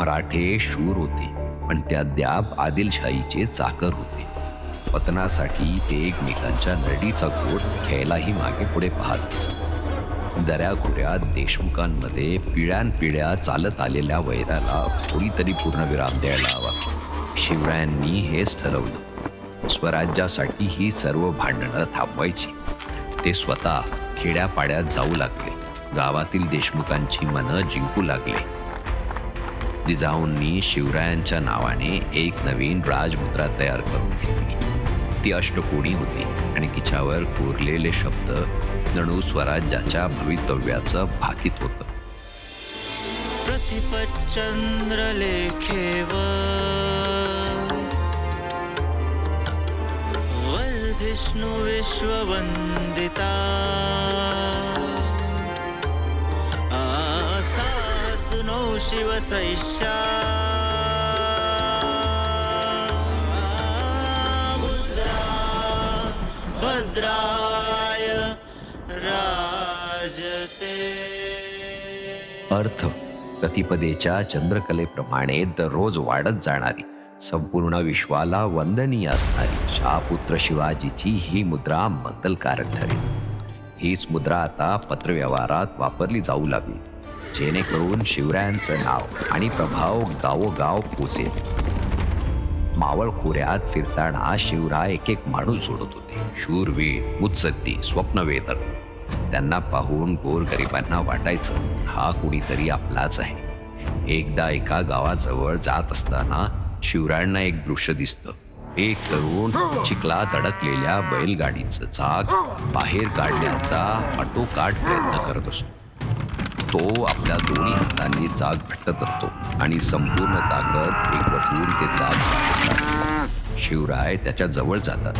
मराठे शूर होते पण ते अद्याप आदिलशाहीचे चाकर होते. पतनासाठी ते एकमेकांच्या नडीचा गोट घ्यायलाही मागे पुढे पाहत असत. दऱ्याखोऱ्यात देशमुखांमध्ये पिढ्यानपिढ्या चालत आलेल्या वैराला थोडीतरी पूर्णविराम द्यायला हवा. शिवरायांनी हेच ठरवलं. स्वराज्यासाठी ही सर्व भांडणं थांबवायची. ते स्वतः खेड्यापाड्यात जाऊ लागले. गावातील देशमुखांची मनं जिंकू लागले. जिजाऊंनी शिवरायांच्या नावाने एक नवीन राजमुद्रा तयार करून घेतली. ती अष्टकोणी होती आणि तिच्यावर कोरलेले शब्द जणू स्वराज्याच्या भवितव्याचं भाकीत होतं. प्रतिपच्चन्द्रलेखेव वर्धिष्णु विश्ववंदिता शिवसैषा मुद्रा भद्राय राजते। अर्थ प्रतिपदेच्या चंद्रकलेप्रमाणे दररोज वाढत जाणारी संपूर्ण विश्वाला वंदनीय असणारी शहापुत्र शिवाजीची ही मुद्रा मंगलकारक ठरेल. हीच मुद्रा आता पत्रव्यवहारात वापरली जाऊ लागली. जेणेकरून शिवरायांचं नाव आणि प्रभाव गावोगाव पोचेल. मावळ खोऱ्यात फिरताना शिवराय एक एक माणूस जोडत होते. शूरवीर मुत्सद्दी स्वप्नवेदर. त्यांना पाहून गोरगरिबांना वाटायचं हा कुणीतरी आपलाच आहे. एकदा एका गावाजवळ जात असताना शिवरायांना एक दृश्य दिसतं. एक तरुण चिखलात अडकलेल्या बैलगाडीचं चाक बाहेर काढण्याचा आटोकाट प्रयत्न करत असतो. तो आपल्या दोन्ही हातांनी चाक भेटत असतो आणि संपूर्ण ताकद एकवटून ते चाक शिवराय त्याच्याजवळ जातात.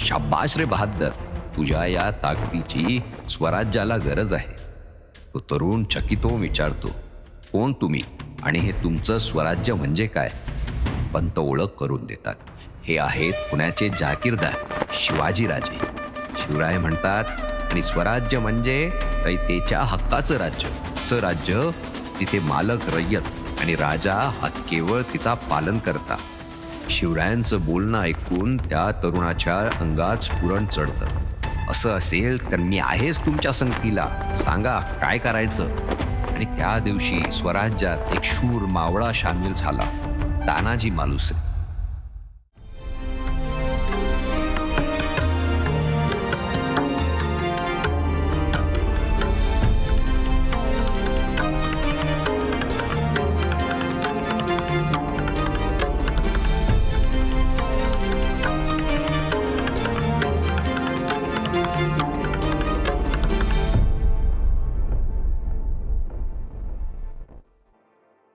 शाबाश रे बहादर तुझ्या या ताकदीची स्वराज्याला गरज आहे. तो तरुण चकितो विचारतो कोण तुम्ही आणि हे तुमचं स्वराज्य म्हणजे काय? पंत ओळख करून देतात हे आहेत पुण्याचे जागीरदार शिवाजीराजे. शिवराय म्हणतात आणि स्वराज्य म्हणजे रयतेच्या हक्काचं राज्य. असं राज्य तिथे मालक रय्यत आणि राजा हा केवळ तिचा पालन करता शिवरायांचं बोलणं ऐकून त्या तरुणाच्या अंगात स्फुरण चढतं. असं असेल तर मी आहेच तुमच्या संगतीला. सांगा काय करायचं? आणि त्या दिवशी स्वराज्यात एक शूर मावळा सामील झाला तानाजी मालुसरे